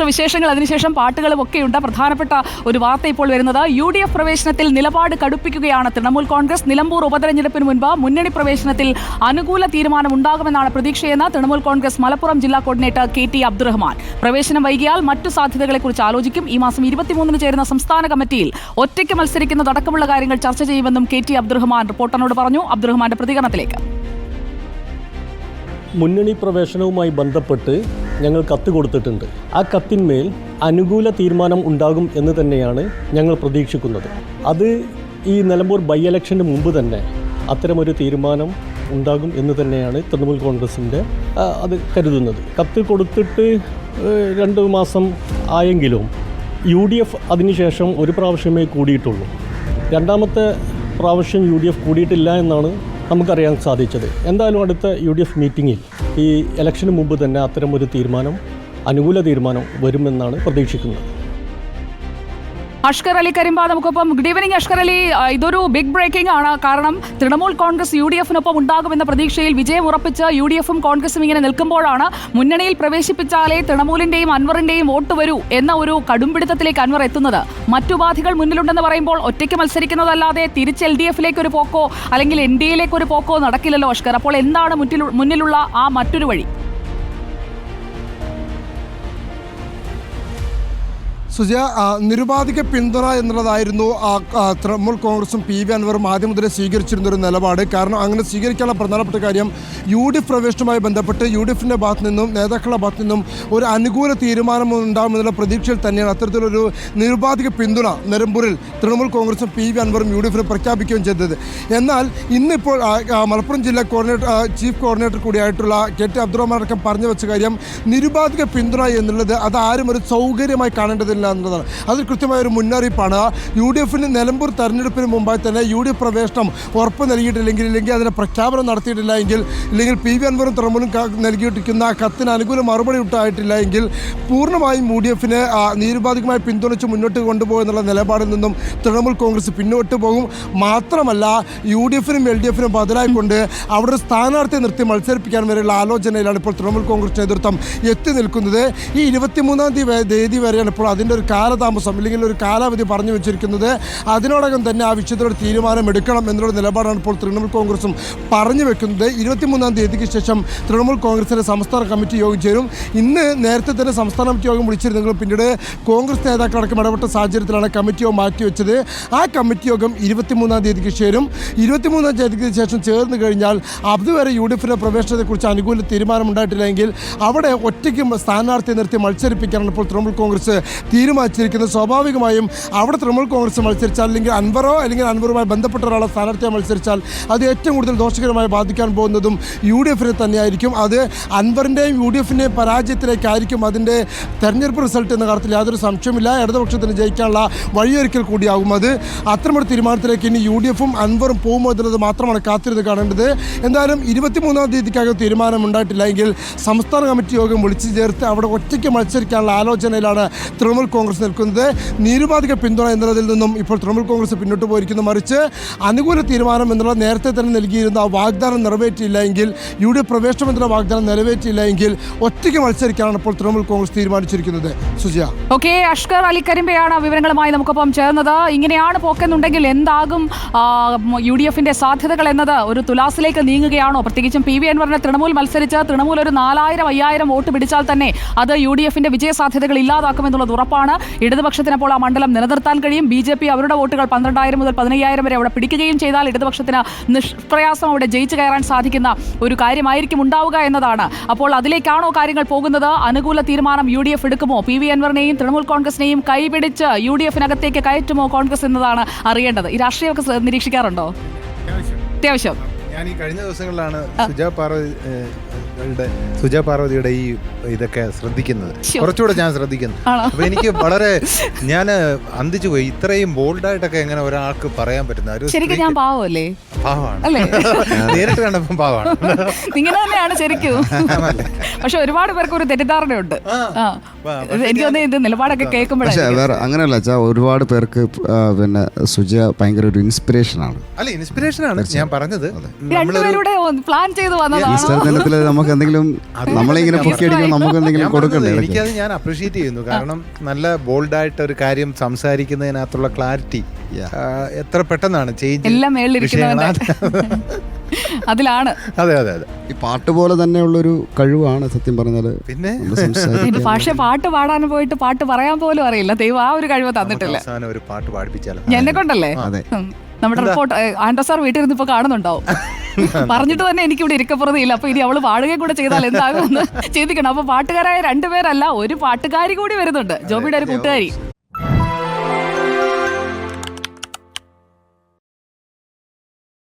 അന്താരാഷ്ട്ര വിശേഷങ്ങൾ. അതിനുശേഷം പാട്ടുകളും ഒക്കെയുണ്ട്. പ്രധാനപ്പെട്ട ഒരു വാർത്ത ഇപ്പോൾ വരുന്നത് യു ഡി എഫ് പ്രവേശനത്തിൽ നിലപാട് കടുപ്പിക്കുകയാണ് തൃണമൂൽ കോൺഗ്രസ്. നിലമ്പൂർ ഉപതെരഞ്ഞെടുപ്പിന് മുൻപ് മുന്നണി പ്രവേശനത്തിൽ അനുകൂല തീരുമാനം ഉണ്ടാകുമെന്നാണ് പ്രതീക്ഷയെന്ന് തൃണമൂൽ കോൺഗ്രസ് മലപ്പുറം ജില്ലാ കോർഡിനേറ്റർ കെ ടി അബ്ദുറഹ്മാൻ. പ്രവേശനം വൈകിയാൽ മറ്റു സാധ്യതകളെക്കുറിച്ച് ആലോചിക്കും. ഈ മാസം ഇരുപത്തിമൂന്നിന് ചേരുന്ന സംസ്ഥാന കമ്മിറ്റിയിൽ ഒറ്റയ്ക്ക് മത്സരിക്കുന്നതടക്കമുള്ള കാര്യങ്ങൾ ചർച്ച ചെയ്യുമെന്നും കെ ടി അബ്ദുറഹ്മാൻ റിപ്പോർട്ടറിനോട് പറഞ്ഞു. അബ്ദുറഹ്മാന്റെ പ്രതികരണത്തിലേക്ക്. മുന്നണി പ്രവേശനവുമായി ബന്ധപ്പെട്ട് ഞങ്ങൾ കത്ത് കൊടുത്തിട്ടുണ്ട്. ആ കത്തിന്മേൽ അനുകൂല തീരുമാനം ഉണ്ടാകും എന്ന് തന്നെയാണ് ഞങ്ങൾ പ്രതീക്ഷിക്കുന്നത്. അത് ഈ നിലമ്പൂർ ബൈ ഇലക്ഷന് മുമ്പ് തന്നെ അത്തരമൊരു തീരുമാനം ഉണ്ടാകും എന്ന് തന്നെയാണ് തൃണമൂൽ കോൺഗ്രസിന്റെ അത് കരുതുന്നത്. കത്ത് കൊടുത്തിട്ട് രണ്ട് മാസം ആയെങ്കിലും യു ഡി എഫ് അതിനുശേഷം ഒരു പ്രാവശ്യമേ കൂടിയിട്ടുള്ളൂ. രണ്ടാമത്തെ പ്രാവശ്യം യു ഡി എഫ് കൂടിയിട്ടില്ല എന്നാണ് നമുക്കറിയാൻ സാധിച്ചത്. എന്തായാലും അടുത്ത യു ഡി എഫ് മീറ്റിങ്ങിൽ ഈ ഇലക്ഷന് മുമ്പ് തന്നെ അത്തരമൊരു തീരുമാനം അനുകൂല തീരുമാനം വരുമെന്നാണ് പ്രതീക്ഷിക്കുന്നത്. അഷ്കർ അലി കരിമ്പ നമുക്കൊപ്പം. Good evening Ashkar Ali. ഇതൊരു ബിഗ് ബ്രേക്കിംഗ് ആണ്. കാരണം തൃണമൂൽ കോൺഗ്രസ് യു ഡി എഫിനൊപ്പം ഉണ്ടാകുമെന്ന പ്രതീക്ഷയിൽ വിജയം ഉറപ്പിച്ച് യു ഡി എഫും കോൺഗ്രസും ഇങ്ങനെ നിൽക്കുമ്പോഴാണ് മുന്നണിയിൽ പ്രവേശിപ്പിച്ചാലേ തൃണമൂലിന്റെയും അൻവറിന്റെയും വോട്ട് വരൂ എന്ന ഒരു കടുംപിടുത്തത്തിലേക്ക് അൻവർ എത്തുന്നത്. മറ്റുപാധികൾ മുന്നിലുണ്ടെന്ന് പറയുമ്പോൾ ഒറ്റയ്ക്ക് മത്സരിക്കുന്നതല്ലാതെ തിരിച്ച് എൽ ഡി എഫിലേക്ക് ഒരു പോക്കോ അല്ലെങ്കിൽ എൻ ഡി എയിലേക്ക് ഒരു പോക്കോ നടക്കില്ലല്ലോ അഷ്കർ. അപ്പോൾ എന്താണ് മുന്നിലുള്ള ആ മറ്റൊരു വഴി? സുജയ ആ, നിരുപാധിക പിന്തുണ എന്നുള്ളതായിരുന്നു തൃണമൂൽ കോൺഗ്രസും പി വി അൻവറും ആദ്യം മുതലേ ഒരു നിലപാട്. കാരണം അങ്ങനെ സ്വീകരിക്കാനുള്ള പ്രധാനപ്പെട്ട കാര്യം യു ഡി എഫ് പ്രവേശനവുമായി ബന്ധപ്പെട്ട് യു ഡി എഫിന്റെ ഭാഗത്തു നിന്നും നേതാക്കളുടെ ഭാഗത്തു നിന്നും ഒരു അനുകൂല തീരുമാനം ഉണ്ടാകുമെന്നുള്ള പ്രതീക്ഷയിൽ തന്നെയാണ് അത്തരത്തിലൊരു നിരുപാധിക പിന്തുണ നിലമ്പൂരിൽ തൃണമൂൽ കോൺഗ്രസും പി വി അൻവറും യു ഡി എഫിന് പ്രഖ്യാപിക്കുകയും ചെയ്തത്. എന്നാൽ ഇന്നിപ്പോൾ മലപ്പുറം ജില്ലാ കോർഡിനേറ്റർ ചീഫ് കോർഡിനേറ്റർ കൂടിയായിട്ടുള്ള കെ ടി അബ്ദുറഹ്മാൻ അടക്കം പറഞ്ഞു വെച്ച കാര്യം നിരുപാധിക പിന്തുണ എന്നുള്ളത് അത് ആരും ഒരു സൗകര്യമായി കാണേണ്ടതില്ല എന്നുള്ളതാണ്. അത് കൃത്യമായ ഒരു മുന്നറിയിപ്പാണ്. യു ഡി എഫിന് നിലമ്പൂർ തെരഞ്ഞെടുപ്പിന് മുമ്പായി തന്നെ യു ഡി എഫ് പ്രവേശനം ഉറപ്പ് നൽകിയിട്ടില്ലെങ്കിൽ ഇല്ലെങ്കിൽ അതിന് പ്രഖ്യാപനം നടത്തിയിട്ടില്ല എങ്കിൽ ഇല്ലെങ്കിൽ പി വി അൻവറും തുറമുലും നൽകിയിട്ടിരിക്കുന്ന ആ കത്തിന് അനുകൂല മറുപടി ഉണ്ടായിട്ടില്ല എങ്കിൽ പൂർണമായും യു ഡി എഫിനെ നിരുപാധികമായി പിന്തുണച്ച് മുന്നോട്ട് കൊണ്ടുപോകുന്നുള്ള നിലപാടിൽ നിന്നും തൃണമൂൽ കോൺഗ്രസ് പിന്നോട്ട് പോകും. മാത്രമല്ല യു ഡി എഫിനും എൽ ഡി എഫിനും ബദലായിക്കൊണ്ട് അവിടെ ഒരു സ്ഥാനാർത്ഥിയെ നിർത്തി മത്സരിപ്പിക്കാൻ വരെയുള്ള ആലോചനയിലാണ് ഇപ്പോൾ തൃണമൂൽ കോൺഗ്രസ് നേതൃത്വം എത്തി നിൽക്കുന്നത്. ഈ ഇരുപത്തിമൂന്നാം തീയതി തീയതി വരെയാണ് ഇപ്പോൾ അതിന്റെ ഒരു കാലതാമസം അല്ലെങ്കിൽ ഒരു കാലാവധി പറഞ്ഞു വെച്ചിരിക്കുന്നത് അതിനോടകം തന്നെ ആ വിഷയത്തിലൊരു തീരുമാനം എടുക്കണം എന്നുള്ള നിലപാടാണ് ഇപ്പോൾ തൃണമൂൽ കോൺഗ്രസും പറഞ്ഞു വെക്കുന്നത്. ഇരുപത്തിമൂന്നാം തീയതിക്ക് ശേഷം തൃണമൂൽ കോൺഗ്രസിന്റെ സംസ്ഥാന കമ്മിറ്റി യോഗം ചേരും. ഇന്ന് നേരത്തെ തന്നെ സംസ്ഥാന കമ്മിറ്റി യോഗം വിളിച്ചിരുന്നെങ്കിലും പിന്നീട് കോൺഗ്രസ് നേതാക്കളടക്കം ഇടപെട്ട സാഹചര്യത്തിലാണ് കമ്മിറ്റി യോഗം മാറ്റിവെച്ചത് ആ കമ്മിറ്റി യോഗം ഇരുപത്തിമൂന്നാം തീയതിക്ക് ചേരും. ഇരുപത്തിമൂന്നാം തീയതിക്ക് ശേഷം ചേർന്ന് കഴിഞ്ഞാൽ അതുവരെ യു ഡി എഫിന്റെ പ്രവേശനത്തെക്കുറിച്ച് അനുകൂല തീരുമാനമുണ്ടായിട്ടില്ലെങ്കിൽ അവിടെ ഒറ്റയ്ക്ക് സ്ഥാനാർത്ഥി നിർത്തി മത്സരിപ്പിക്കാനാണ് ഇപ്പോൾ തൃണമൂൽ കോൺഗ്രസ് തീരുമാനിച്ചിരിക്കുന്നത്. സ്വാഭാവികമായും അവിടെ തൃണമൂൽ കോൺഗ്രസ് മത്സരിച്ചാൽ അല്ലെങ്കിൽ അൻവറോ അല്ലെങ്കിൽ അൻവറുമായി ബന്ധപ്പെട്ട ഒരാളെ സ്ഥാനാർത്ഥിയെ മത്സരിച്ചാൽ അത് ഏറ്റവും കൂടുതൽ ദോഷകരമായി ബാധിക്കാൻ പോകുന്നതും യു ഡി എഫിനെ തന്നെയായിരിക്കും. അത് അൻവറിന്റെയും യു ഡി എഫിന്റെയും പരാജയത്തിലേക്കായിരിക്കും അതിന്റെ തെരഞ്ഞെടുപ്പ് റിസൾട്ട് എന്ന കാര്യത്തിൽ യാതൊരു സംശയമില്ല ഇടതുപക്ഷത്തിന് ജയിക്കാനുള്ള വഴിയൊരിക്കൽ കൂടിയാകും അത്. അത്തരമൊരു തീരുമാനത്തിലേക്ക് ഇനി യു ഡി എഫും അൻവറും പോകുമോ എന്നുള്ളത് മാത്രമാണ് കാത്തിരുന്ന് കാണേണ്ടത്. എന്തായാലും ഇരുപത്തിമൂന്നാം തീയതിക്കകം തീരുമാനം ഉണ്ടായിട്ടില്ല എങ്കിൽ സംസ്ഥാന കമ്മിറ്റി യോഗം വിളിച്ചു ചേർത്ത് അവിടെ ഒറ്റയ്ക്ക് മത്സരിക്കാനുള്ള ആലോചനയിലാണ് തൃണമൂൽ കോൺഗ്രസ് നിൽക്കുന്നത് നിരുപാധിക പിന്തുണ എന്നുള്ളതിൽ നിന്നും ഇപ്പോൾ തൃണമൂൽ കോൺഗ്രസ് പിന്നോട്ട് പോയിരിക്കുന്നു. മറിച്ച് അനുകൂല തീരുമാനം എന്നുള്ള നേരത്തെ തന്നെ നൽകിയിരുന്ന വാഗ്ദാനം നിറവേറ്റിയില്ല എങ്കിൽ യു ഡി എഫ് പ്രവേശനം എന്നുള്ള വാഗ്ദാനം നിറവേറ്റിയില്ല എങ്കിൽ ഒറ്റയ്ക്ക് മത്സരിക്കാനാണ് ഇപ്പോൾ തൃണമൂൽ കോൺഗ്രസ് തീരുമാനിച്ചിരിക്കുന്നത്. സുജിയ. ഓക്കെ അഷ്കർ അലി കരിമ്പയാണ് വിവരങ്ങളുമായി നമുക്കൊപ്പം ചേർന്നത്. ഇങ്ങനെയാണ് പോക്കെന്നുണ്ടെങ്കിൽ എന്താകും യു ഡി എഫിന്റെ സാധ്യതകൾ എന്നത്? ഒരു തുലാസിലേക്ക് നീങ്ങുകയാണോ? പ്രത്യേകിച്ചും പി വി അൻവറിനെ തൃണമൂൽ മത്സരിച്ച് തൃണമൂൽ ഒരു നാലായിരം അയ്യായിരം വോട്ട് പിടിച്ചാൽ തന്നെ അത് യു ഡി എഫിന്റെ വിജയ സാധ്യതകൾ ഇല്ലാതാക്കുമെന്നുള്ളത് ഉറപ്പാണ്. ഇടതുപക്ഷത്തിന് അപ്പോൾ ആ മണ്ഡലം നിലനിർത്താൻ കഴിയും. ബി ജെ പി അവരുടെ വോട്ടുകൾ പന്ത്രണ്ടായിരം മുതൽ പതിനയ്യായിരം വരെ അവിടെ പിടിക്കുകയും ചെയ്താൽ ഇടതുപക്ഷത്തിന് നിഷ്പ്രയാസം അവിടെ ജയിച്ചു കയറാൻ സാധിക്കുന്ന ഒരു കാര്യമായിരിക്കും ഉണ്ടാവുക എന്നതാണ്. അപ്പോൾ അതിലേക്കാണോ കാര്യങ്ങൾ പോകുന്നത്? അനുകൂല തീരുമാനം യു ഡി എഫ് എടുക്കുമോ? പി വി അൻവറിനെയും തൃണമൂൽ കോൺഗ്രസിനെയും കൈപിടിച്ച് യു ഡി എഫിനകത്തേക്ക് കയറ്റുമോ കോൺഗ്രസ് എന്നതാണ് അറിയേണ്ടത്. ഈ രാഷ്ട്രീയമൊക്കെ നിരീക്ഷിക്കാറുണ്ടോ? അത്യാവശ്യം. ഞാൻ ഈ കഴിഞ്ഞ ദിവസങ്ങളിലാണ് സുജാ പാർവതിയുടെ സുജാ പാർവതിയുടെ ഈ ഇതൊക്കെ ശ്രദ്ധിക്കുന്നത്. കുറച്ചുകൂടെ ഞാൻ ശ്രദ്ധിക്കുന്നു? അപ്പൊ എനിക്ക് വളരെ ഞാൻ അന്തിച്ചു പോയി. ഇത്രയും ബോൾഡായിട്ടൊക്കെ എങ്ങനെ ഒരാൾക്ക് പറയാൻ പറ്റുന്ന ഒരു ശരിക്കും ഞാൻ പാവല്ലേ പാവമല്ലേ? പാവമാണ് അല്ലേ? നേരിട്ട് കണ്ടപ്പം പാവമാണ് ഇങ്ങനെ തന്നെയാണ് ശരിക്കും. പക്ഷെ ഒരുപാട് പേർക്ക് ഒരു തെറ്റിദ്ധാരണയുണ്ട്. ആ. എനിക്ക് തോന്നുന്നു ഇത് നിലപാടൊക്കെ കേൾക്കുമ്പോഴേ വേറെ അങ്ങനെയല്ല വെച്ചാൽ ഒരുപാട് പേർക്ക് പിന്നെ സുജ ഭയങ്കര ഒരു ഇൻസ്പിറേഷൻ ആണ്. അല്ല ഇൻസ്പിറേഷൻ ആണ്. ഞാൻ പറഞ്ഞത് രണ്ടുപേരുടെ പ്ലാൻ ചെയ്ത് വന്നതാണോ. ഈസ്റ്റർ ദിനത്തിൽ നമുക്ക് എന്തെങ്കിലും നമ്മളിങ്ങനെ പൊക്കി അടിക്കുമ്പോൾ നമുക്ക് എന്തെങ്കിലും ഞാൻ കൊടുക്കണ്ടേ പറഞ്ഞത് ഇടയ്ക്ക്? എനിക്കത് ഞാൻ അപ്രീഷിയേറ്റ് ചെയ്യുന്നു. കാരണം നല്ല ബോൾഡായിട്ട് ഒരു കാര്യം സംസാരിക്കുന്നതിനകത്തുള്ള ക്ലാരിറ്റി Yeah. എത്ര പെട്ടെന്നാണ് ചേഞ്ച് എല്ലാം മേളിലിരിക്കുന്നവന്റെ. അതിലാണ്. അതെ അതെ അതെ. ഈ പാട്ട് പോലെ തന്നെയുള്ളൊരു കഴിവാണ് സത്യം പറഞ്ഞാൽ പിന്നെ? സംസാരിക്കാൻ പക്ഷെ പാട്ട് പാടാൻ പോയിട്ട് പാട്ട് പറയാൻ പോലും അറിയില്ല. ദൈവം ആ ഒരു കഴിവ് തന്നിട്ടില്ല. അവസാനം ഒരു പാട്ട് പാടിപ്പിച്ചാലോ? എന്നെ കൊണ്ടല്ലേ അതെ. നമ്മുടെ റിപ്പോർട്ട് ആൻഡോ സാർ വീട്ടിൽ ഇരുന്ന് ഇപ്പൊ കാണുന്നുണ്ടാവും. പറഞ്ഞിട്ട് തന്നെ എനിക്ക് ഇവിടെ ഇരിക്കപ്പുറതില്ല അപ്പൊ ഇനി അവൾ പാടുകയും കൂടെ ചെയ്താൽ എന്താകുമെന്ന് ചിന്തിക്കണം. അപ്പൊ പാട്ടുകാരായ രണ്ടുപേരല്ല ഒരു പാട്ടുകാരി കൂടി വരുന്നുണ്ട്. ജോബിയുടെ ഒരു കൂട്ടുകാരി.